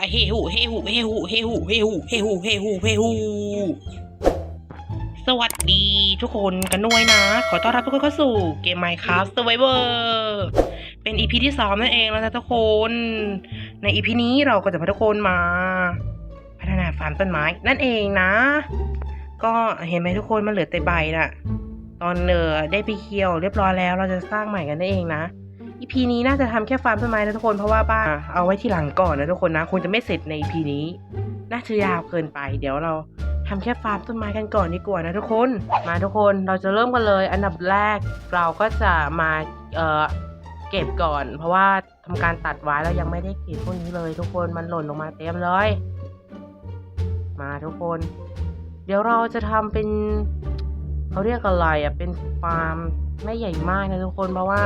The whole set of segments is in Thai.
ไอเฮฮูเฮฮูเฮฮูเฮฮูเฮฮูเฮฮูเฮฮูเฮฮูสวัสดีทุกคนกันด้วยนะ ขอต้อนรับทุกคนเข้าสู่เกม Minecraft Survivor เป็น EP ที่สามนั่นเองแล้วนะทุกคน ใน EP นี้เราก็จะพาทุกคนมา พัฒนาฟาร์มต้นไม้นั่นเองนะ ก็เห็นไหมทุกคนมันเหลือแต่ใบน่ะ ตอนเนอได้ไปเคี่ยวเรียบร้อยแล้วเราจะสร้างใหม่กันนั่นเองนะ EP นี้น่าจะทำแค่ฟาร์มต้นไม้นะทุกคนเพราะว่าบ้านเอาไว้ที่หลังก่อนนะทุกคนนะคงจะไม่เสร็จใน EP นี้ น่าจะยาวเกินไป เดี๋ยวเราทำแค่ฟาร์มต้นไม้กันก่อนดีกว่านะทุกคนมาทุกคนเราจะเริ่มกันเลย อันดับแรกเราก็จะมาเอ่อเก็บก่อน เพราะว่าทำการตัดไว้แล้วยังไม่ได้เก็บพวกนี้เลย ทุกคนมันหล่นลงมาเต็มเลยมาทุกคน เดี๋ยวเราจะทำเป็น เขาเรียกอะไรอะเป็นฟาร์มไม่ใหญ่มากนะทุกคนเพราะว่า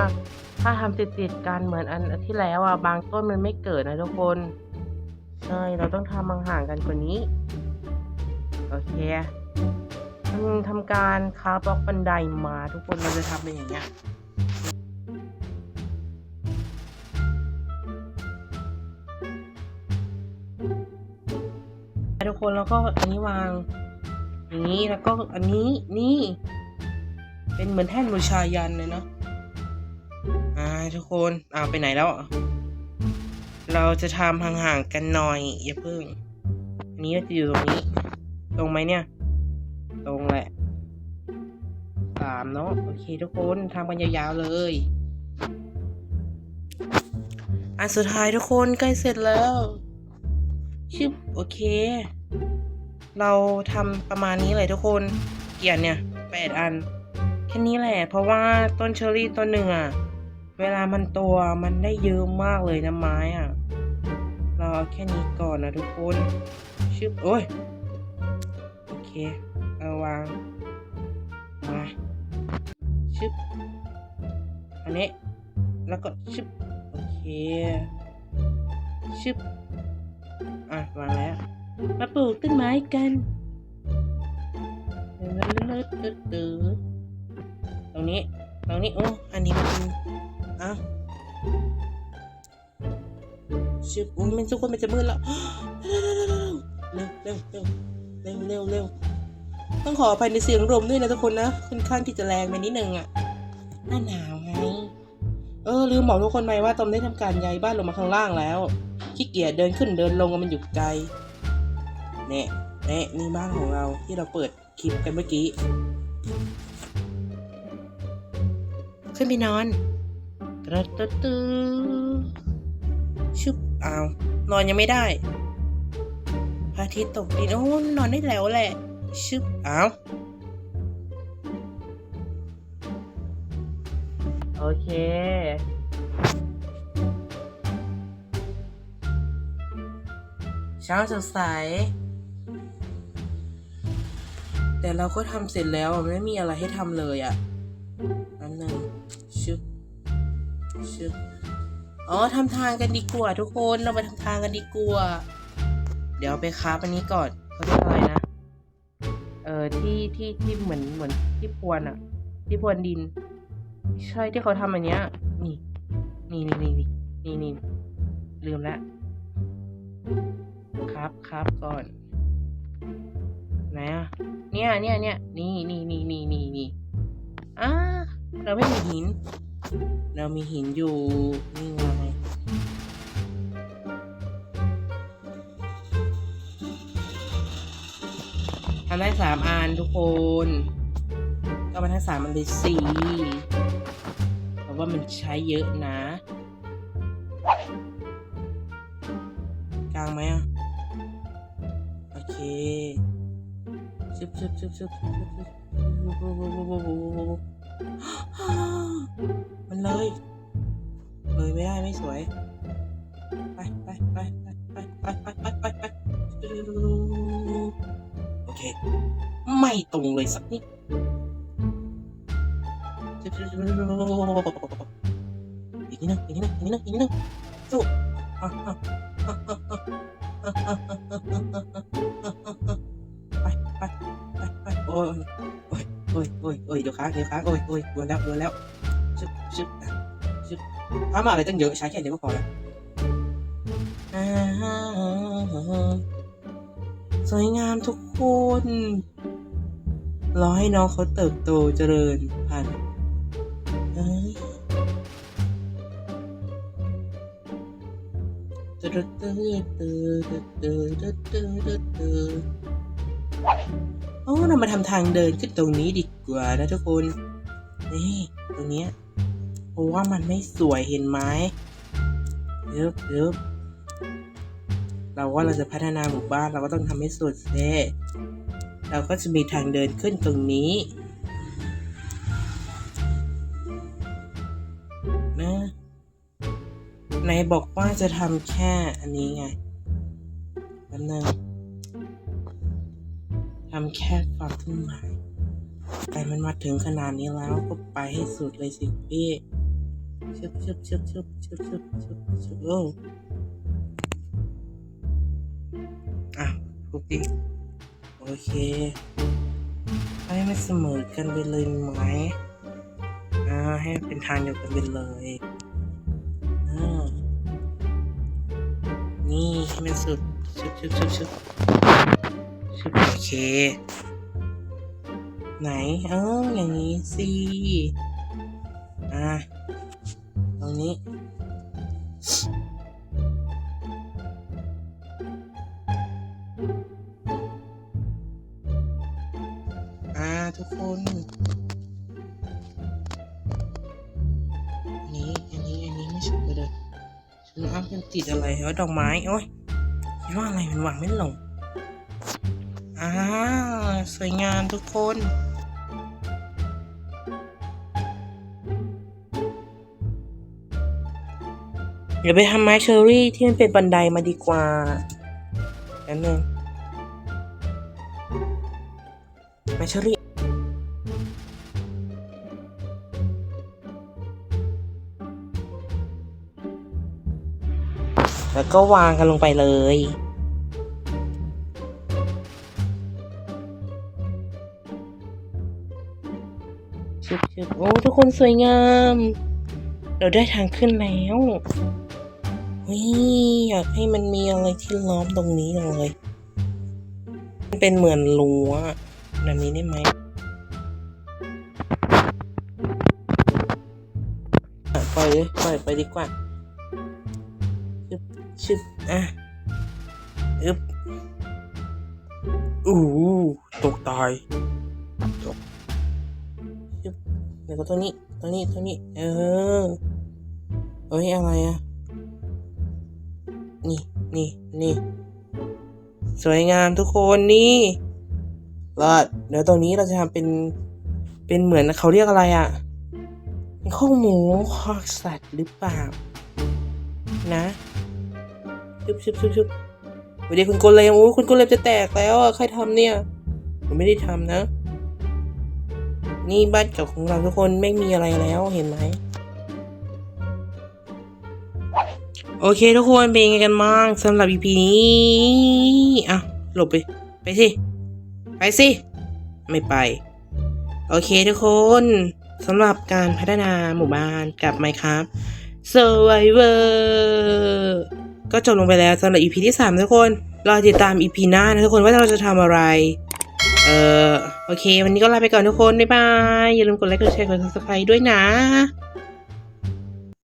ถ้าทำติดติดๆกันเหมือนอันที่แล้วอะบางต้นมันไม่เกิดนะทุกคนใช่เราต้องทำห่างๆกันกว่านี้โอเคอืมทำการคาบล็อกบันไดมาทุกคนเราจะทำเป็นอย่างเงี้ยทุกคนแล้วก็อันนี้วาง นี้แล้วก็อันนี้นี่ เป็นเหมือนแท่นบูชายันเลยเนาะอ่าทุกคนอ้าวไปไหนแล้ว เราจะทำห่างๆกันหน่อยอย่าเพิ่ง อันนี้จะอยู่ตรงนี้ ตรงไหมเนี่ย ตรงแหละสามเนาะโอเคทุกคนทำกันยาวๆเลย อันสุดท้ายทุกคนใกล้เสร็จแล้วชึบโอเค เราทำประมาณนี้เลยทุกคน เกี่ยนเนี่ยแปดอัน แค่นี้แหละ เพราะว่าต้นเชอร์รี่ต้นหนึ่งอะเวลามันตัวมันได้เยอะมากเลยนะไม้อะเราเอาแค่นี้ก่อนนะทุกคนชึบโอ้ยโอเคเอาวางมาชึบอันนี้แล้วก็ชึบโอเคชึบอะวางแล้ว มาปลูกต้นไม้กันลิศเลิศเลิศเลิศตรงนี้ ตรงนี้ โอ้ อันนี้มันอะชึบอุ้ยมันทุกคนมันจะมืดแล้วเร็วเร็วเร็วเร็วเร็วเร็วต้องขออภัยในเสียงลมด้วยนะทุกคนนะค่อนข้างที่จะแรงไปนิดนึงอะหน้าหนาวไง เออลืมบอกทุกคนไปว่าตอมได้ทำการย้ายบ้านลงมาข้างล่างแล้วขี้เกียจเดินขึ้นเดินลงมันอยู่ไกล เนี่ยเนี่ยนี่บ้านของเราที่เราเปิดคลิปกันเมื่อกี้ ขึ้นไปนอนตรึดตึ๊ดตึ๊ดชุบอ้าวนอนยังไม่ได้พระอาทิตย์ตกดินโอ้นอนได้แล้วแหละชึบอ้าวโอเค เช้าสดใส แต่เราก็ทำเสร็จแล้วไม่มีอะไรให้ทำเลยอะ่ะอันหนึ่งชึบชึบอ๋อทำทางกันดีกว่าทุกคนเราไปทำทางกันดีกว่า เดี๋ยวไปคราฟอันนี้ก่อนเขาเรียกอะไรนะ เออที่ที่ที่เหมือนเหมือนที่พรวนอะที่พรวนดิน ใช่ที่เขาทำอันเนี้ย นี่นี่นี่นี่นี่นี่ลืมแล้วครับครับก่อนไหนอะ เนี่ยเนี่ยเนี่ยนี่นี่นี่นี่นี่นี่อ่าเราไม่มีหิน เรามีหินอยู่นี่ไงทำได้สามอันทุกคน ก็มาทั้งสามอันเลยสี่เพราะว่ามันใช้เยอะนะกลางไหมอะ โอเค ชึบชึบชึบชึบชึบชึบชึบมันเลย เลยไม่ได้ไม่สวยไปไปไปไปไปไปไปไปไปไปโอเค ไม่ตรงเลยสักนิดอีกนิดนึงอีกนิดนึงอีกนิดนึงอีกนิดนึงสู้ อ้ยเดี๋ยวค้างเดี๋ยวค้างโอ้ยโอ้ยโดนแล้วโดนแล้วชึบชึบชึบทำอะไรตั้งเยอะใช้แค่เดียวก็พอแล้วอ่าวยงามทุกคนรอให้น้องเขาเติบโตเจริญพันธุ์เอ้ยตึ๊ โอ้เรามาทำทางเดินขึ้นตรงนี้ดีกว่านะทุกคน นี่ตรงนี้เพราะว่ามันไม่สวยเห็นไหมเยิบเยิบเราว่าเราจะพัฒนาหมู่บ้านเราก็ต้องทำให้สุดเซ่เราก็จะมีทางเดินขึ้นตรงนี้นะไหนบอกว่าจะทำแค่อันนี้ไงแป๊บนึง ทำแค่ฝักขึ้นมายแต่มันมาถึงขนาดนี้แล้วก็ไปให้สุดเลยสิพี่ชึบชึบชึบชึบชึบชึบชึบชึบโอ้อะทุกทีโอเคให้มันเสมอกันไปเลยไหมอ่าให้เป็นทางเดียวกันไปเลยอ่านี่ให้มันสุดชึบชึบชึบชึบ โอเค ไหน เอออย่างนี้สิอะตรงนี้อ่าทุกคนอันนี้ อันนี้ อันนี้ไม่ใช่ไปเลยฉันว่ามันติดอะไรเหรอดอกไม้ โอ้ยคิดว่าอะไรมันวางไม่ลง อ่าสวยงามทุกคนเดี๋ยวไปทำไม้เชอรี่ที่มันเป็นบันไดมาดีกว่าอันนึงไม้เชอรี่แล้วก็วางกันลงไปเลย บชึบโอ้ทุกคนสวยงาม เราได้ทางขึ้นแล้วเฮ้ยอยากให้มันมีอะไรที่ล้อมตรงนี้เลย มันเป็นเหมือนรั้วแบบนี้ได้ไหมปล่อยเลยปล่อยไปดีกว่าชึบชึบอะอึบอู้ตกตายตก เดี๋ยวก็ตัวนี้ตัวนี้ตัวนี้ เออเอ้ยอะไรอะนี่นี่นี่สวยงามทุกคนนี่รอดเดี๋ยวตรงนี้เราจะทำเป็นเป็นเหมือนเขาเรียกอะไรอะข้อหมูข้อสัตว์หรือเปล่า นะชุบชุบชุบชุบวัสดีคุณโกเลมโอ้ยคุณโกเลมจะแตกแล้วอะใครทำเนี่ยผมไม่ได้ทำนะ นี่บ้านเก่าของเราทุกคนไม่มีอะไรแล้วเห็นไหมโอเคทุกคนเป็นยังไงกันบ้างสำหรับ EP นี้อะหลบไป ไปสิ ไปสิ ไม่ไป โอเคทุกคนสำหรับการพัฒนาหมู่บ้านกับ Minecraft Survivor ก็จบลงไปแล้วสำหรับ EP ที่ 3 ทุกคน รอติดตาม EP หน้านะทุกคนว่าเราจะทำอะไร เออโอเค วันนี้ก็ลาไปก่อนทุกคน บ๊ายบาย อย่าลืมกดไลค์กดแชร์กดซับสไครต์ด้วยนะ